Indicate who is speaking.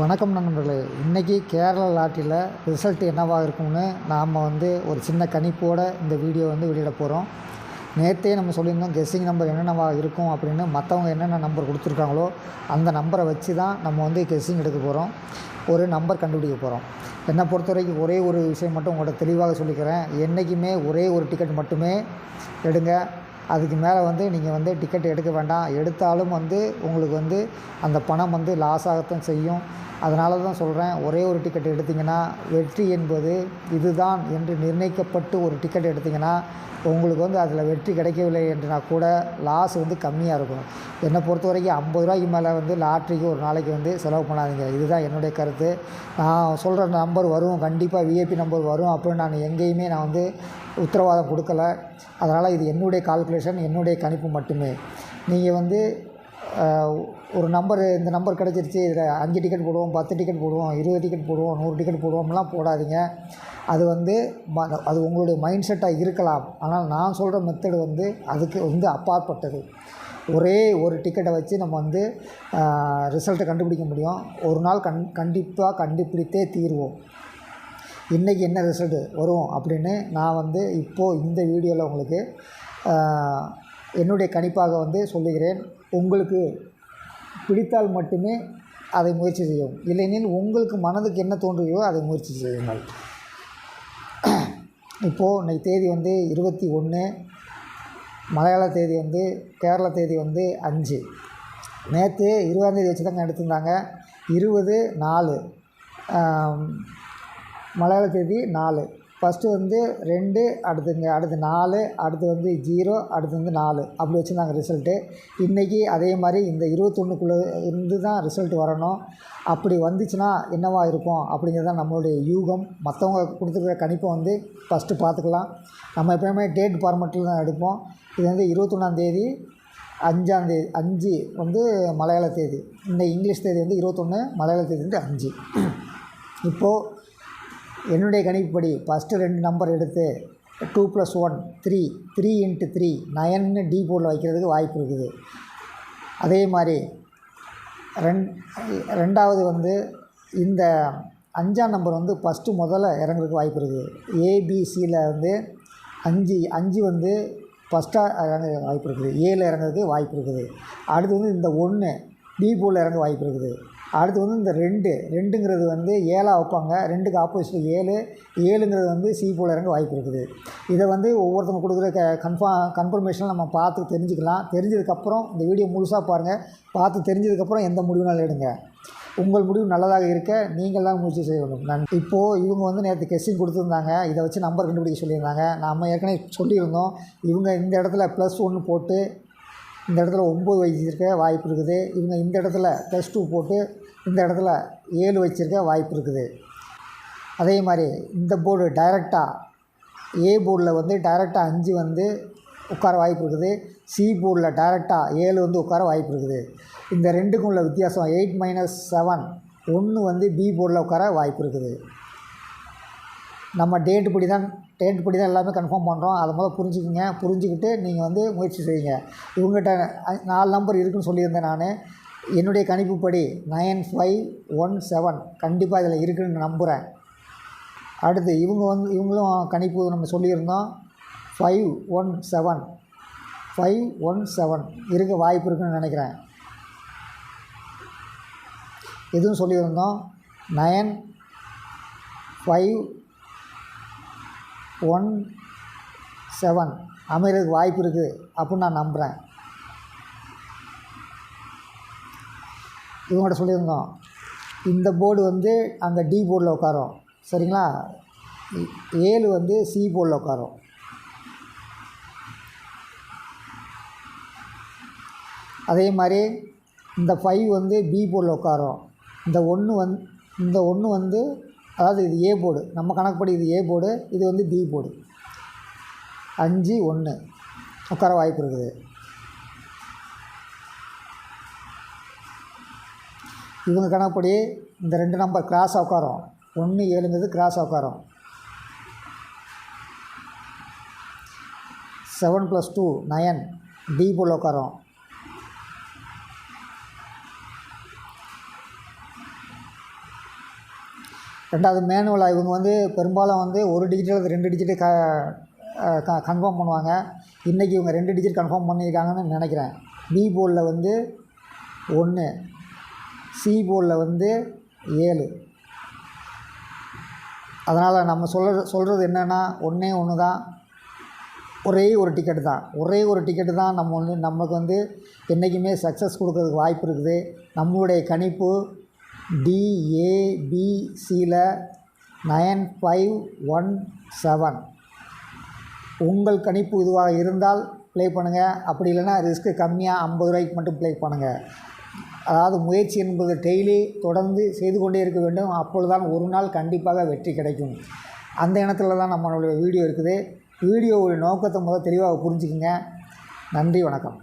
Speaker 1: வணக்கம் நண்பர்களே. இன்றைக்கி கேரளா லாட்டரியில் ரிசல்ட் என்னவாக இருக்கும்னு நாம் வந்து ஒரு சின்ன கணிப்போட இந்த வீடியோ வந்து வெளியிட போகிறோம் நேற்றே நம்ம சொல்லியிருந்தோம் கெஸ்ஸிங் நம்பர் என்னென்னவாக இருக்கும் அப்படின்னு. மற்றவங்க என்னென்ன நம்பர் கொடுத்துருக்காங்களோ அந்த நம்பரை வச்சு தான் நம்ம வந்து கெஸ்ஸிங் எடுக்க போகிறோம் ஒரு நம்பர் கண்டுபிடிக்க போகிறோம் என்னை பொறுத்த வரைக்கும் ஒரே ஒரு விஷயம் மட்டும் உங்கள்கிட்ட தெளிவாக சொல்லிக்கிறேன். என்றைக்குமே ஒரே ஒரு டிக்கெட் மட்டுமே எடுங்க. அதுக்கு மேலே வந்து நீங்கள் வந்து டிக்கெட் எடுக்க வேண்டாம். எடுத்தாலும் வந்து உங்களுக்கு வந்து அந்த பணம் வந்து லாஸ் ஆகத்தான் செய்யும். அதனால தான் சொல்கிறேன் ஒரே ஒரு டிக்கெட் எடுத்திங்கன்னா வெற்றி என்பது இதுதான் என்று நிர்ணயிக்கப்பட்டு ஒரு டிக்கெட் எடுத்திங்கன்னா உங்களுக்கு வந்து அதில் வெற்றி கிடைக்கவில்லை என்றுனா கூட லாஸ் வந்து கம்மியாக இருக்கும். என்னை பொறுத்த வரைக்கும் ஐம்பது ரூபாய்க்கு மேலே வந்து லாட்ரிக்கு ஒரு நாளைக்கு வந்து செலவு பண்ணாதீங்க. இதுதான் என்னுடைய கருத்து. நான் சொல்கிற நம்பர் வரும் கண்டிப்பாக விஐபி நம்பர் வரும். அப்படின்னு நான் எங்கேயுமே நான் வந்து உத்தரவாதம் கொடுக்கல. அதனால் இது என்னுடைய கால்குலேஷன் என்னுடைய கணிப்பு மட்டுமே. நீங்கள் வந்து ஒரு நம்பர் இந்த நம்பர் கிடச்சிருச்சு இதில் அஞ்சு டிக்கெட் போடுவோம் பத்து டிக்கெட் போடுவோம் இருபது டிக்கெட் போடுவோம் நூறு டிக்கெட் போடுவோம்லாம் போடாதீங்க. அது வந்து ம அது உங்களுடைய மைண்ட் செட்டாக இருக்கலாம். ஆனால் நான் சொல்கிற மெத்தடு வந்து அதுக்கு வந்து அப்பாற்பட்டது. ஒரே ஒரு டிக்கெட்டை வச்சு நம்ம வந்து ரிசல்ட்டை கண்டுபிடிக்க முடியும். ஒரு நாள் கண் கண்டிப்பாக கண்டுபிடித்தே தீர்வோம். இன்றைக்கி என்ன ரிசல்ட்டு வரும் அப்படின்னு நான் வந்து இப்போது இந்த வீடியோவில் உங்களுக்கு என்னுடைய கணிப்பாக வந்து சொல்லுகிறேன். உங்களுக்கு பிடித்தால் மட்டுமே அதை முயற்சி செய்யும் இல்லையெனில் உங்களுக்கு மனதுக்கு என்ன தோன்றுகையோ அதை முயற்சி செய்யுங்கள். இப்போது இன்றைக்கு தேதி வந்து இருபத்தி ஒன்று மலையாள தேதி வந்து கேரள தேதி வந்து அஞ்சு. நேற்று இருபதாந்தேதி வச்சு தாங்க எடுத்திருந்தாங்க. இருபது நாலு. மலையாள தேதி நாலு. ஃபஸ்ட்டு வந்து ரெண்டு அடுத்துங்க அடுத்து நாலு அடுத்து வந்து ஜீரோ அடுத்து வந்து நாலு. அப்படி வச்சுருந்தாங்க ரிசல்ட்டு இன்றைக்கி அதே மாதிரி இந்த இருபத்தொன்னுக்குள்ளே இருந்து தான் ரிசல்ட் வரணும். அப்படி வந்துச்சுன்னா என்னவா இருக்கும்? அப்படிங்கிறது தான் நம்மளுடைய யூகம். மற்றவங்க கொடுத்துருக்குற கணிப்பை வந்து ஃபஸ்ட்டு பார்த்துக்கலாம். நம்ம எப்போயுமே டேட் ஃபார்மெட்டில் தான் எடுப்போம். இது வந்து இருபத்தொன்னாந்தேதி அஞ்சாந்தேதி அஞ்சு வந்து மலையாள தேதி. இந்த இங்கிலீஷ் தேதி வந்து இருபத்தொன்று மலையாள தேதி வந்து அஞ்சு. இப்போது என்னுடைய கணிப்புப்படி ஃபஸ்ட்டு ரெண்டு நம்பர் எடுத்து two plus one three three into three நயன்னு D போர்டில் வைக்கிறதுக்கு வாய்ப்பு இருக்குது. அதே மாதிரி ரெண் ரெண்டாவது வந்து இந்த அஞ்சாம் நம்பர் வந்து ஃபஸ்ட்டு முதல்ல இறங்குறதுக்கு வாய்ப்பு இருக்குது. ஏபிசியில் வந்து அஞ்சு அஞ்சு வந்து ஃபஸ்ட்டாக இறங்க வாய்ப்பு இருக்குது. ஏழில் இறங்குறதுக்கு வாய்ப்பு இருக்குது. அடுத்து வந்து இந்த ஒன்று பி போல் இறங்க வாய்ப்பு இருக்குது. அடுத்து வந்து இந்த ரெண்டு ரெண்டுங்கிறது வந்து ஏழாக வைப்பாங்க. ரெண்டுக்கு ஆப்போசிட் ஏழு ஏழுங்கிறது வந்து சி போல் இறங்க வாய்ப்பு இருக்குது. இதை வந்து ஒவ்வொருத்தவங்க கொடுக்குற க கன்ஃபார்ம் கன்ஃபர்மேஷன் நம்ம பார்த்து தெரிஞ்சுக்கலாம். தெரிஞ்சதுக்கப்புறம் இந்த வீடியோ முழுசாக பாருங்கள் பார்த்து தெரிஞ்சதுக்கப்புறம் எந்த முடிவுனாலும் எடுங்க. உங்கள் முடிவு நல்லதாக இருக்க நீங்கள் தான் முயற்சி செய்ய வேண்டும். நான் இப்போது இவங்க வந்து நேற்று கெஸ்டிங் கொடுத்துருந்தாங்க. இதை வச்சு நம்பர் கண்டுபிடிக்க சொல்லியிருந்தாங்க. நம்ம ஏற்கனவே சொல்லியிருந்தோம். இவங்க இந்த இடத்துல ப்ளஸ் ஒன்று போட்டு இந்த இடத்துல ஒம்பது வச்சிருக்க வாய்ப்பு இருக்குது. இவங்க இந்த இடத்துல ப்ளஸ் டூ போட்டு இந்த இடத்துல ஏழு வச்சிருக்க வாய்ப்பு இருக்குது. அதே மாதிரி இந்த போர்டு டைரெக்டாக ஏ போர்டில் வந்து டைரெக்டாக அஞ்சு வந்து உட்கார வாய்ப்பு இருக்குது. சி போர்டில் டைரெக்டாக ஏழு வந்து உட்கார வாய்ப்பு இருக்குது. இந்த ரெண்டுக்கும் உள்ள வித்தியாசம் எயிட் மைனஸ் செவன் ஒன்று வந்து பி போர்டில் உட்கார வாய்ப்பு இருக்குது. நம்ம டேட்டு படி தான் டேட் படி தான் எல்லாமே கன்ஃபார்ம் பண்ணுறோம் அதை முதல்ல புரிஞ்சுக்குங்க. புரிஞ்சுக்கிட்டு நீங்கள் வந்து முயற்சி செய்யுங்க. இவங்ககிட்ட நாலு நம்பர் இருக்குன்னு சொல்லியிருந்தேன் நான். என்னுடைய கணிப்புப்படி நைன் ஃபைவ் ஒன் செவன் கண்டிப்பாக இதில் இருக்குன்னு நம்புகிறேன் அடுத்து இவங்க வந்து இவங்களும் கணிப்பு நம்ம சொல்லியிருந்தோம். Five one seven five one seven இருக்க வாய்ப்பு இருக்குன்னு நினைக்கிறேன். இதுவும் சொல்லியிருந்தோம். Nine five one seven. அமைகிறதுக்கு வாய்ப்பு இருக்குது அப்படின்னு நான் நம்புகிறேன் இவங்கள்ட்ட சொல்லியிருந்தோம். இந்த போர்டு வந்து அங்கே டி போர்டில் உட்காரும். சரிங்களா? ஏழு வந்து சி போர்டில் உட்காரும். அதே மாதிரி இந்த ஃபைவ் வந்து பி போர்டில் உட்காரும். இந்த ஒன்று வந் இந்த ஒன்று வந்து அதாவது இது ஏ போர்டு நம்ம கணக்குப்படி இது ஏ போர்டு இது வந்து பி போர்டு அஞ்சு ஒன்று உட்கார வாய்ப்பு இருக்குது. இவங்க கணக்குப்படி இந்த ரெண்டு நம்பர் கிராஸாக உட்காரும். ஒன்று ஏழுங்கிறது கிராஸாக உட்காரும். Seven plus two nine D போல் உட்காரும். ரெண்டாவது மேனுவலாக இவங்க வந்து பெரும்பாலும் வந்து ஒரு டிஜிட்டல் ரெண்டு டிஜிட்டு க கன்ஃபார்ம் பண்ணுவாங்க. இன்றைக்கி இவங்க ரெண்டு டிஜிட் கன்ஃபார்ம் பண்ணியிருக்காங்கன்னு நினைக்கிறேன். பி போர்டில் வந்து ஒன்று சி போர்டில் வந்து ஏழு. அதனால் நம்ம சொல்கிறது சொல்கிறது என்னென்னா ஒன்றே ஒன்று தான் ஒரே ஒரு டிக்கெட்டு தான். ஒரே ஒரு டிக்கெட்டு தான் நம்ம வந்து நமக்கு வந்து என்றைக்குமே சக்ஸஸ் கொடுக்கறதுக்கு வாய்ப்பு இருக்குது. நம்மளுடைய கணிப்பு டிஏபிசியில் நயன் ஃபைவ் ஒன் செவன் உங்கள் கணிப்பு இதுவாக இருந்தால் ப்ளே பண்ணுங்கள் அப்படி இல்லைன்னா ரிஸ்க்கு கம்மியாக ஐம்பது ரூபாய்க்கு மட்டும் ப்ளே பண்ணுங்கள் அதாவது முயற்சி என்பது டெய்லி தொடர்ந்து செய்து கொண்டே இருக்க வேண்டும். அப்பொழுதுதான் ஒரு நாள் கண்டிப்பாக வெற்றி கிடைக்கும். அந்த இனத்தில் தான் நம்மளுடைய வீடியோ இருக்குது. வீடியோவுடைய நோக்கத்தை முதல் தெளிவாக புரிஞ்சுக்குங்க. நன்றி வணக்கம்.